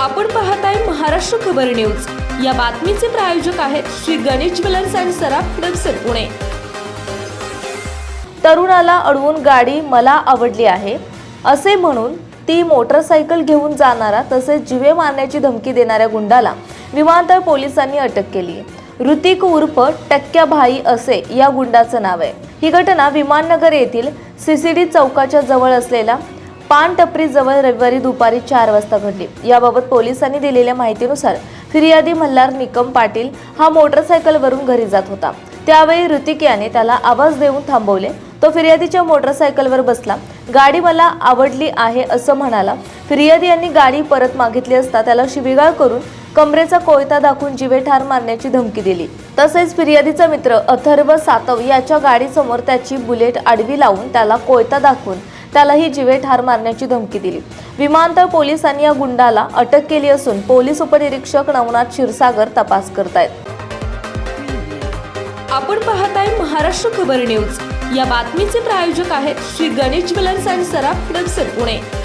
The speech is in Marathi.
आपण पाहताय महाराष्ट्र खबर न्यूज. या बातमीचे प्रायोजक आहेत श्री गणेश ज्वेलर्स अँड सराफ हडपसर पुणे. तरुणाला अडवून गाडी मला आवडली आहे. असे म्हणून ती मोटरसायकल घेऊन जाणारा तसेच जिवे मारण्याची धमकी देणाऱ्या गुंडाला विमानतळ पोलिसांनी अटक केली. ऋतिक उर्फ टक्क्या भाई असे या गुंडाचं नाव आहे. ही घटना विमाननगर येथील सीसीडी चौकाच्या जवळ असलेला पानटपरी जवळ रविवारी दुपारी चार वाजता घडली. याबाबत पोलिसांनी दिलेल्या माहितीनुसार फिर्यादी मल्हार निकम पाटील हा मोटरसायकलवरून घरी जात होता. त्यावेळी ऋतिक याने त्याला आवाज देऊन थांबवले. तो फिर्यादीच्या मोटरसायकलवर बसला. गाडी मला आवडली आहे असं म्हणाला. फिर्यादी यांनी गाडी परत मागितली असता त्याला शिवीगाळ करून कमरेचा कोयता दाखवून जिवे ठार मारण्याची धमकी दिली. तसेच फिर्यादीचा मित्र अथर्व सातव याच्या गाडीसमोर त्याची बुलेट आडवी लावून त्याला कोयता दाखवून त्यालाही जिवे ठार मारण्याची धमकी दिली. विमानतळ पोलिसांनी या गुंडाला अटक केली असून पोलीस उपनिरीक्षक नवनाथ क्षीरसागर तपास करतायत. आपण पाहताय महाराष्ट्र खबर न्यूज. या बातमीचे प्रायोजक आहेत श्री गणेश ज्वेलर्स अँड सराफ पुणे.